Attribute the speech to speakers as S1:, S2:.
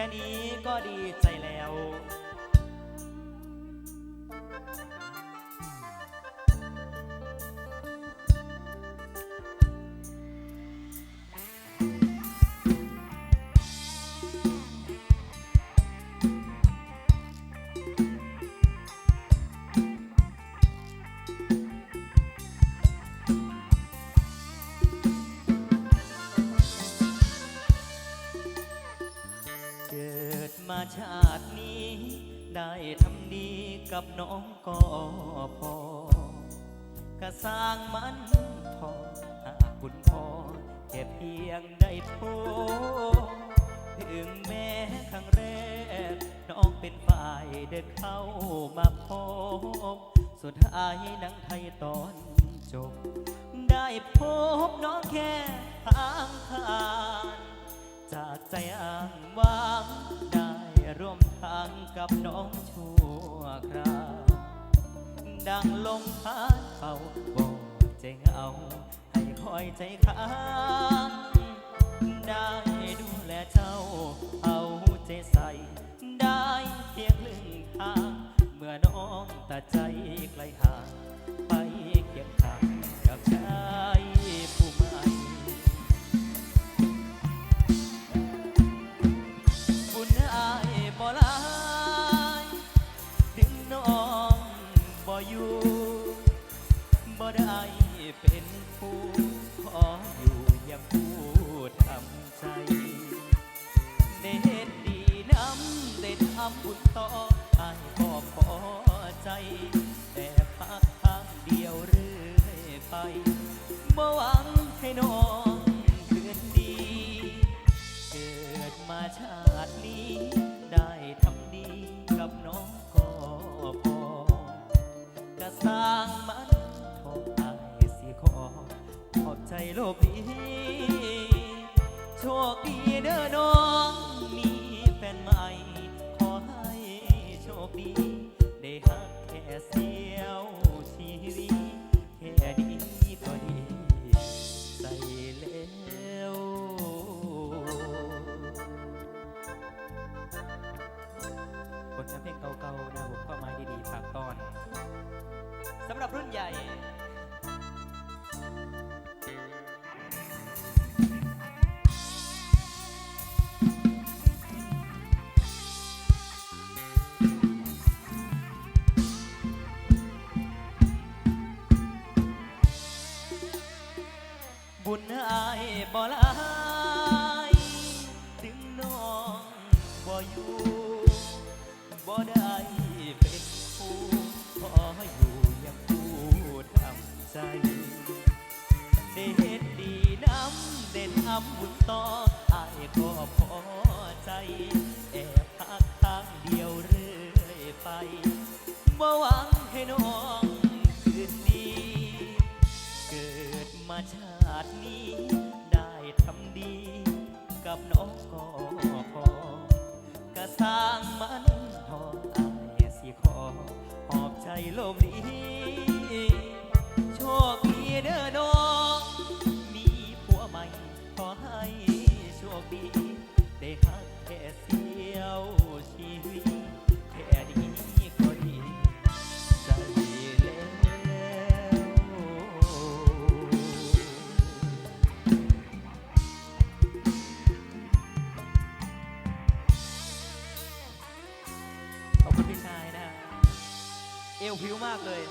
S1: ค่นี้ก็ดีใจแล้ว มาชาตินี้ ได้ทำดีกับน้องก็พอกระสร้างมันทองหากคุณพ่อแค่เพียงได้พบถึงแม้ครั้งแรก น้องเป็นฝ่ายเดินเข้ามาพบ สุดท้ายหนังไทยตอนจบ ได้พบน้องแค่ทางผ่านจากใจอ้างว้า กับน้องชั่วคราว ดังลมพัดเขาบอกใจเหงาให้คอยใจค้างได้ดูแลเจ้าเอา บุญต่ออายก็พอใจ แต่พักทางเดียวเรื่อยไปบ่หวังให้น้องคืนดี เกิดมาชาตินี้ ได้ทำดีกับน้องก็พอก็สร้างมันทองอายสิขอขอบใจโลกนี้โชคดีเด้อน้องมี คดี ได้หักแค่เสียวชีวิตแค่นี้ก็ดีใส่แล้วผลงานเพลงเก่าๆนะผมก็มาดีๆฝากตอนสำหรับรุ่นใหญ่ บุญอายบ่หลายถึงน้องบ่อยู่บ่ได้เป็นผู้ขออยู่อย่างผู้ทำใจได้เห็นดีน้ำเด่นทำบุญต่ออายก็พอใจแอบพักทางเดียวเรื่อยไปบ่หวังให้น้อง ค่เสี้ยวชีวิตแค่นี้ก็ดีใจแล้วขอบคุณพี่ชายนะฮะเอวผิวมากเลย